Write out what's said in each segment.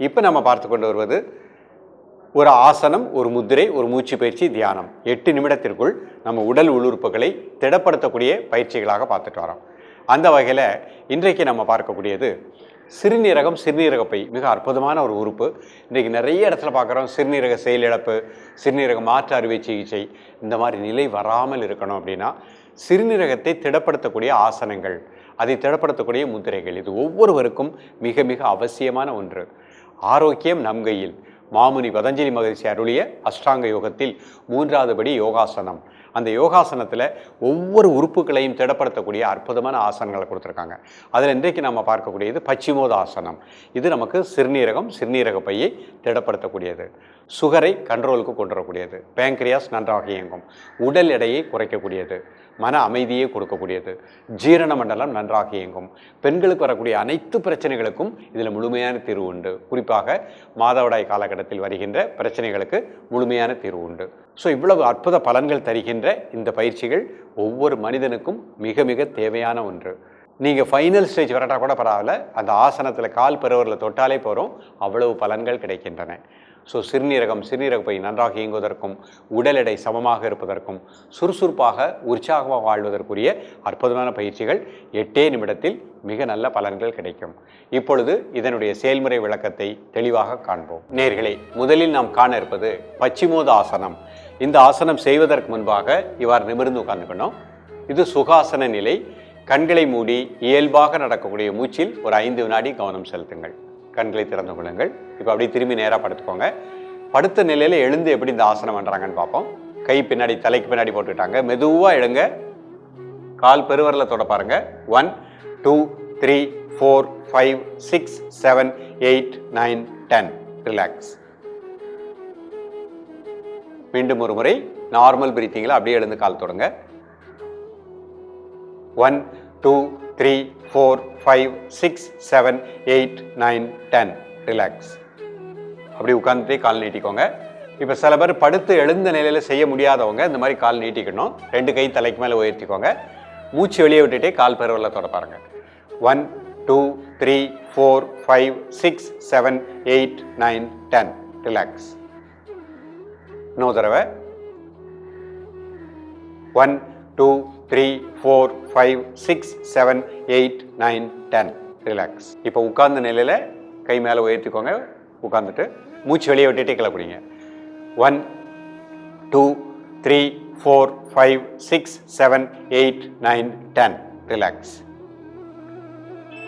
இப்போ நம்ம பார்த்து கொண்டு வருவது ஒரு ஆசனம் ஒரு முத்திரை ஒரு மூச்சு பயிற்சி தியானம். எட்டு நிமிடத்திற்குள் நம்ம உடல் உள்ளுறுப்புகளை திடப்படுத்தக்கூடிய பயிற்சிகளாக பார்த்துட்டு வரோம். அந்த வகையில் இன்றைக்கு நம்ம பார்க்கக்கூடியது சிறுநீரகம் சிறுநீரகப்பை மிக அற்புதமான ஒரு உறுப்பு. இன்றைக்கு நிறைய இடத்துல பார்க்குறோம். சிறுநீரக செயலிழப்பு சிறுநீரக மாற்று அறுவை சிகிச்சை இந்த மாதிரி நிலை வராமல் இருக்கணும் அப்படின்னா சிறுநீரகத்தை திடப்படுத்தக்கூடிய ஆசனங்கள் அதை திடப்படுத்தக்கூடிய முத்திரைகள் இது ஒவ்வொருவருக்கும் மிக மிக அவசியமான ஒன்று. ஆரோக்கியம் நம் கையில். மாமுனி பதஞ்சலி மகரிஷி அருளிய அஷ்டாங்க யோகத்தில் மூன்றாவது படி யோகாசனம். அந்த யோகாசனத்தில் ஒவ்வொரு உறுப்புகளையும் திடப்படுத்தக்கூடிய அற்புதமான ஆசனங்களை கொடுத்துருக்காங்க. அதில் இன்றைக்கு நம்ம பார்க்கக்கூடியது பச்சிமோத ஆசனம் இது நமக்கு சிறுநீரகம் சிறுநீரக பையை திடப்படுத்தக்கூடியது. சுகரை கண்ட்ரோலுக்கு கொண்டு வரக்கூடியது. பேங்க்ரியாஸ் நன்றாக இயங்கும். உடல் எடையை குறைக்கக்கூடியது. மன அமைதியை கொடுக்கக்கூடியது. ஜீரண மண்டலம் நன்றாக இயங்கும். பெண்களுக்கு வரக்கூடிய அனைத்து பிரச்சனைகளுக்கும் இதில் முழுமையான தீர்வு உண்டு. குறிப்பாக மாதவிடாய் காலகட்டத்தில் வருகின்ற பிரச்சனைகளுக்கு முழுமையான தீர்வு உண்டு. ஸோ இவ்வளவு அற்புத பலன்கள் தருகின்ற இந்த பயிற்சிகள் ஒவ்வொரு மனிதனுக்கும் மிக மிக தேவையான ஒன்று. நீங்கள் ஃபைனல் ஸ்டேஜ் வரட்டா கூட பரவாயில்ல. அந்த ஆசனத்தில் கால் பெறுவரில் தொட்டாலே போகிறோம் அவ்வளவு பலன்கள் கிடைக்கின்றன. ஸோ சிறுநீரகம் சிறுநீரக பை நன்றாக இயங்குவதற்கும் உடல் எடை சமமாக இருப்பதற்கும் சுறுசுறுப்பாக உற்சாகமாக வாழ்வதற்குரிய அற்புதமான பயிற்சிகள் எட்டே நிமிடத்தில் மிக நல்ல பலன்கள் கிடைக்கும். இப்பொழுது இதனுடைய செயல்முறை விளக்கத்தை தெளிவாக காண்போம். நேர்களே முதலில் நாம் காண இருப்பது பச்சிமோத ஆசனம் இந்த ஆசனம் செய்வதற்கு முன்பாக இவ்வாறு நிமிர்ந்து உட்கார்ந்துக்கணும். இது சுகாசன நிலை. கண்களை மூடி இயல்பாக நடக்கக்கூடிய மூச்சில் ஒரு ஐந்து வினாடி கவனம் செலுத்துங்கள். கண்களை திறந்து கொள்ளுங்கள். இப்போ அப்படியே திரும்பி நேராக படுத்துக்கோங்க. படுத்த நிலையில் எழுந்து எப்படி இந்த ஆசனம் பண்ணுறாங்கன்னு பார்ப்போம். கை பின்னாடி தலைக்கு பின்னாடி போட்டுக்கிட்டாங்க. மெதுவாக எழுங்க. கால் பெருவரில் தொட பாருங்க. One two three four five six seven eight nine ten relax மீண்டும் ஒரு முறை நார்மல் பிரீத்திங்கில் அப்படியே எழுந்து கால் தொடங்க. One two three four five six seven eight nine ten relax அப்படி உட்காந்துட்டே கால் நீட்டிக்கோங்க. இப்போ சில பேர் படுத்து எழுந்த நிலையில் செய்ய முடியாதவங்க இந்த மாதிரி கால் நீட்டிக்கணும். ரெண்டு கை தலைக்கு மேலே உயர்த்திக்கோங்க. மூச்சு வெளியே விட்டுட்டே கால் பெருவரில் தொடப்பாருங்க one two three four five six seven eight nine ten relax இன்னொரு தடவை. One two three four five six seven eight nine ten relax இப்போ உட்கார்ந்த நிலையில் கை மேலே உயர்த்திக்கோங்க. உட்காந்துட்டு மூச்சு வெளியே விட்டுட்டே கிளப்புறீங்க one two three four five six seven eight nine ten relax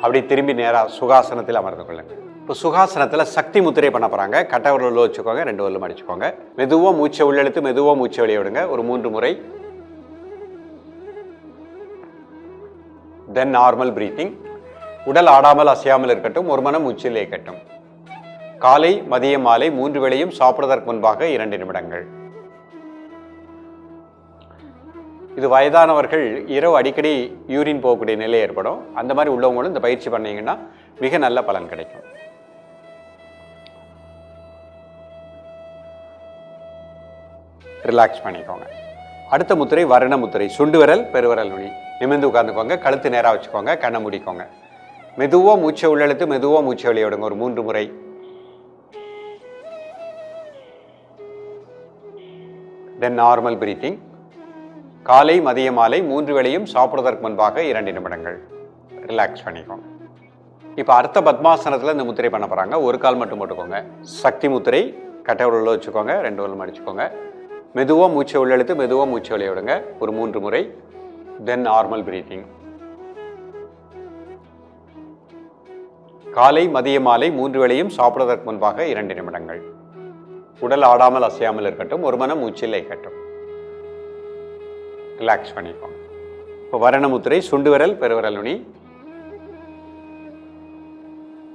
அப்படி திரும்பி நேராக சுகாசனத்தில் அமர்ந்து கொள்ளுங்கள் இப்போ சுகாசனத்தில் சக்தி முத்திரை பண்ண போகிறாங்க கட்டை உள்ள வச்சுக்கோங்க. ரெண்டு வரலும் அடிச்சுக்கோங்க. மெதுவாக மூச்சை உள்ளெழுத்து மெதுவாக மூச்சை வெளியே விடுங்க. ஒரு மூன்று முறை தென் நார்மல் பிரீத்திங் உடல் ஆடாமல் அசையாமல் இருக்கட்டும் ஒரு மனம் மூச்சில் இயக்கட்டும் காலை மதியம் மாலை மூன்று வேளையும் சாப்பிடுவதற்கு முன்பாக இரண்டு நிமிடங்கள். இது வயதானவர்கள் இரவு அடிக்கடி யூரின் போகக்கூடிய நிலை ஏற்படும். அந்த மாதிரி உள்ளவங்களும் இந்த பயிற்சி பண்ணீங்கன்னா மிக நல்ல பலன் கிடைக்கும். ரிலாக்ஸ் பண்ணிக்கோங்க. அடுத்த முத்திரை வர்ண முத்திரை. சுண்டு விரல் பெருவிரல் நுனி. நிமிர்ந்து உட்காந்துக்கோங்க கழுத்து நேராக வச்சுக்கோங்க கண்ணை முடிக்கோங்க. மெதுவாக மூச்சை உள்ளெழுத்து மெதுவாக மூச்சை வெளியே விடுங்க ஒரு மூன்று முறை. தென் நார்மல் பிரீத்திங் காலை மதிய மாலை மூன்று வேளையும் சாப்பிடுவதற்கு முன்பாக இரண்டு நிமிடங்கள். ரிலாக்ஸ் பண்ணிக்கோங்க. இப்போ அர்த்த பத்மாசனத்தில் இந்த முத்திரை பண்ண போகிறாங்க ஒரு கால் மட்டும் போட்டுக்கோங்க. சக்தி முத்திரை கட்டை உள்ள வச்சுக்கோங்க ரெண்டு உள்ள மடிச்சுக்கோங்க. மெதுவாக மூச்சை உள்ளெழுத்து மெதுவாக மூச்சை வெளியே விடுங்க. ஒரு மூன்று முறை. தென் நார்மல் பிரீத்திங் காலை மதிய மாலை மூன்று வேளையும் சாப்பிடுவதற்கு முன்பாக இரண்டு நிமிடங்கள். உடல் ஆடாமல் அசையாமல் இருக்கட்டும் ஒரு மனம் மூச்சில் இருக்கட்டும் ரிலாக்ஸ் பண்ணிக்கோங்க. இப்போ வரணமுத்திரை சுண்டு விரல் பெருவிரல் நுனி.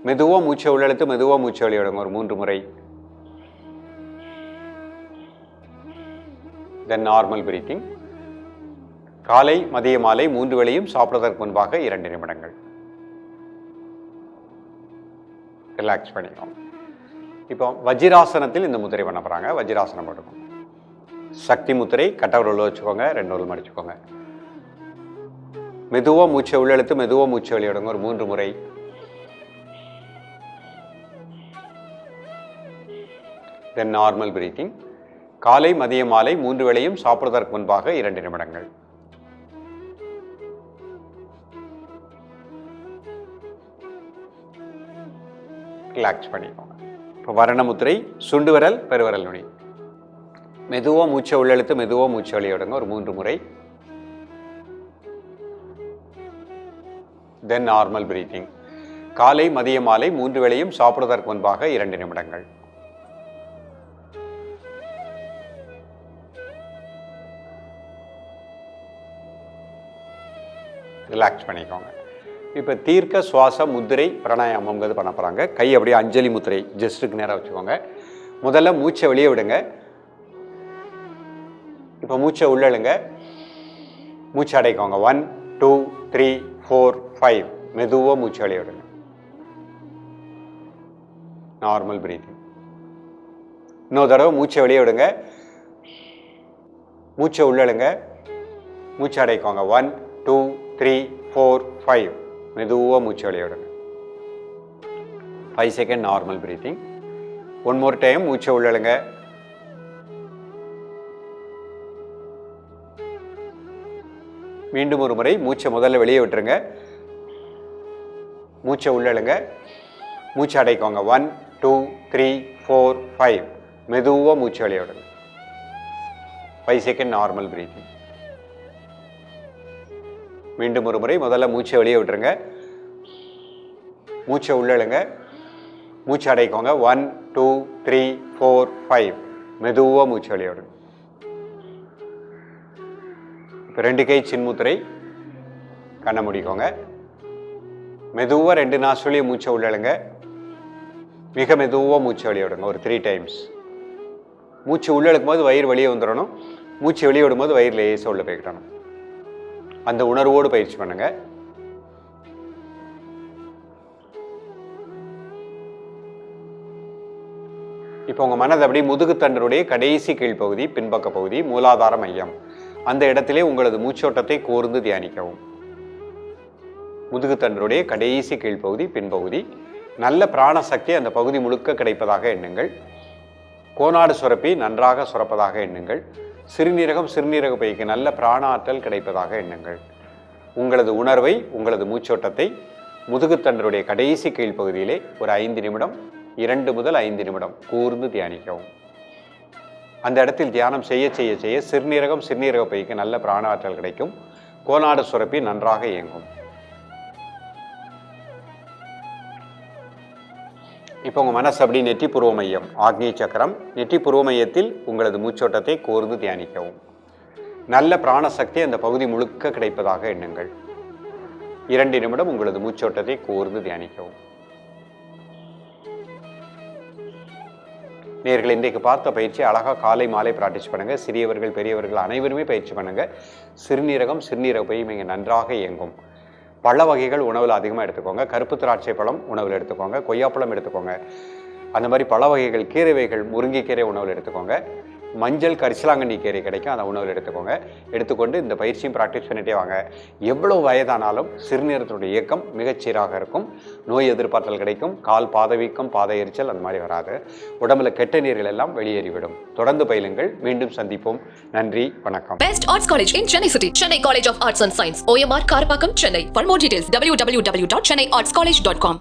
மெதுவாக மூச்சை உள்ளெழுத்து மெதுவாக மூச்சை வெளியிடுங்க ஒரு மூன்று முறை. தென் நார்மல் பிரீத்திங் காலை மதிய மாலை மூன்று வேளையும் சாப்பிடுவதற்கு முன்பாக இரண்டு நிமிடங்கள். ரிலாக்ஸ் பண்ணிக்கோம் இப்போ வஜிராசனத்தில் இந்த முத்திரை பண்ண போகிறாங்க வஜ்ராசனம் போட்டுக்கோங்க சக்தி முத்திரை கட்டவர் வச்சுக்கோங்க ரெண்டு உள்ள மடிச்சுக்கோங்க. மெதுவாக மூச்சை உள்ளெழுத்து மெதுவாக மூச்சை வெளியிடுங்க ஒரு மூன்று முறை. தென் நார்மல் பிரீத்திங் காலை மதிய மாலை மூன்று வேளையும் சாப்பிடுவதற்கு முன்பாக இரண்டு நிமிடங்கள். ரிலாக்ஸ் பண்ணிக்கோங்க. இப்போ வரணமுத்திரை சுண்டு விரல் பெருவரல் நுனி. மெதுவாக மூச்சை உள்ளெழுத்து மெதுவாக மூச்சை வெளியிடுங்க ஒரு மூன்று முறை. தென் நார்மல் பிரீத்திங் காலை மதிய மாலை மூன்று வேளையும் சாப்பிடுவதற்கு முன்பாக இரண்டு நிமிடங்கள். ரிலாக்ஸ் பண்ணிக்கோங்க. இப்போ தீர்க்க சுவாச முத்திரை பிராணாயாமங்கிறது பண்ண போகிறாங்க கை அப்படியே அஞ்சலி முத்திரை ஜஸ்ட்டுக்கு நேராக வச்சுக்கோங்க. முதல்ல மூச்சை வெளியே விடுங்க. இப்போ மூச்சை உள்ளழுங்க மூச்சை அடைக்கோங்க. One two three four five மெதுவாக மூச்சு வெளியே விடுங்க. நார்மல் பிரீத்திங் இன்னொரு தடவை மூச்சை வெளியே விடுங்க. மூச்சை உள்ளழுங்க மூச்சை அடைக்கோங்க. One two three four five மெதுவாக மூச்சு வெளியே five second normal breathing one more time மூச்சை உள்ளழுங்க. மீண்டும் ஒரு முறை மூச்சை முதல்ல வெளியே விட்டுருங்க. மூச்சை உள்ளழுங்க. மூச்சு அடைக்கோங்க. One two three four five மெதுவாக மூச்சு வெளியே ஃபைவ் செகண்ட் நார்மல் ப்ரீத்திங் மீண்டும் ஒரு முறை முதல்ல மூச்சை வெளியே விட்டுருங்க. மூச்சை உள்ளழுங்க மூச்சு அடைக்கோங்க. One two three four five மெதுவாக மூச்சு வெளியே விடுங்க. இப்போ ரெண்டு கை சின்முத்திரை கண்ணை முடிக்கோங்க. மெதுவாக ரெண்டு நாசுலையும் மூச்சை உள்ளழுங்க மிக மெதுவாக மூச்சு வெளியே விடுங்க. ஒரு த்ரீ டைம்ஸ் மூச்சு உள்ளழுக்கும் போது வயிறு வெளியே வந்துடணும். மூச்சு வெளியே விடும்போது வயிறு லேசாக உள்ள போய்க்கிடணும். அந்த உணர்வோடு பயிற்சி பண்ணுங்க. இப்போ உங்கள் மனது அப்படியே முதுகுத்தண்டருடைய கடைசி கீழ்ப்பகுதி பின்பக்க பகுதி மூலாதார மையம். அந்த இடத்திலே உங்களது மூச்சோட்டத்தை கோர்ந்து தியானிக்கவும். முதுகுத்தண்டருடைய கடைசி கீழ்ப்பகுதி பின்பகுதி. நல்ல பிராண சக்தி அந்த பகுதி முழுக்க கிடைப்பதாக எண்ணுங்கள். கோனாடு சுரப்பி நன்றாக சுரப்பதாக எண்ணுங்கள். சிறுநீரகம் சிறுநீரக பைக்கு. நல்ல பிராண ஆற்றல் கிடைப்பதாக எண்ணுங்கள். உங்களது உணர்வை உங்களது மூச்சோட்டத்தை முதுகுத்தண்டருடைய கடைசி கீழ்ப்பகுதியிலே ஒரு ஐந்து நிமிடம் இரண்டு முதல் ஐந்து நிமிடம் கூர்ந்து தியானிக்கவும். அந்த இடத்தில் தியானம் செய்ய செய்ய செய்ய சிறுநீரகம் சிறுநீரக பைக்கு நல்ல பிராண ஆற்றல் கிடைக்கும். கோனாடு சுரப்பி நன்றாக இயங்கும். இப்போ உங்கள் மனசு அப்படி நெற்றி பூர்வ மையம் ஆக்னிய சக்கரம் நெற்றி பூர்வ மையத்தில் உங்களது மூச்சோட்டத்தை கோர்ந்து தியானிக்கவும். நல்ல பிராணசக்தி அந்த பகுதி முழுக்க கிடைப்பதாக எண்ணுங்கள். இரண்டு நிமிடம் உங்களது மூச்சோட்டத்தை கோர்ந்து தியானிக்கவும். நேர்கள் இன்றைக்கு பார்த்த பயிற்சி அழகாக காலை மாலை ப்ராக்டிஸ் பண்ணுங்கள் சிறியவர்கள் பெரியவர்கள் அனைவருமே பயிற்சி பண்ணுங்கள் சிறுநீரகம் சிறுநீரக பை இங்கே நன்றாக இயங்கும். பழ வகைகள் உணவில் அதிகமாக எடுத்துக்கோங்க. கருப்பு திராட்சை பழம் உணவில் எடுத்துக்கோங்க. கொய்யாப்பழம் எடுத்துக்கோங்க. அந்த மாதிரி பழ வகைகள் கீரை வகைகள் முருங்கைக்கீரை உணவில் எடுத்துக்கோங்க. மஞ்சள் கரிசலாங்கண்ணி கீரை கிடைக்கும். அதை உணவில் எடுத்துக்கோங்க. எடுத்துக்கொண்டு இந்த பயிற்சியும் ப்ராக்டிஸ் பண்ணிட்டே வாங்க. எவ்வளோ வயதானாலும் சிறுநீரத்தினுடைய இயக்கம் மிகச்சீராக இருக்கும். நோய் எதிர்பார்த்தல் கிடைக்கும். கால் பாத வீக்கம் பாத எரிச்சல் அந்த மாதிரி வராது. உடம்புல கெட்ட நீர்கள் எல்லாம் வெளியேறிவிடும். தொடர்ந்து பயிலுங்கள். மீண்டும் சந்திப்போம். நன்றி வணக்கம். Best arts college in Chennai city Chennai college of arts and science OMR Karapakkam Chennai for more details W W W dot Chennai arts college dot com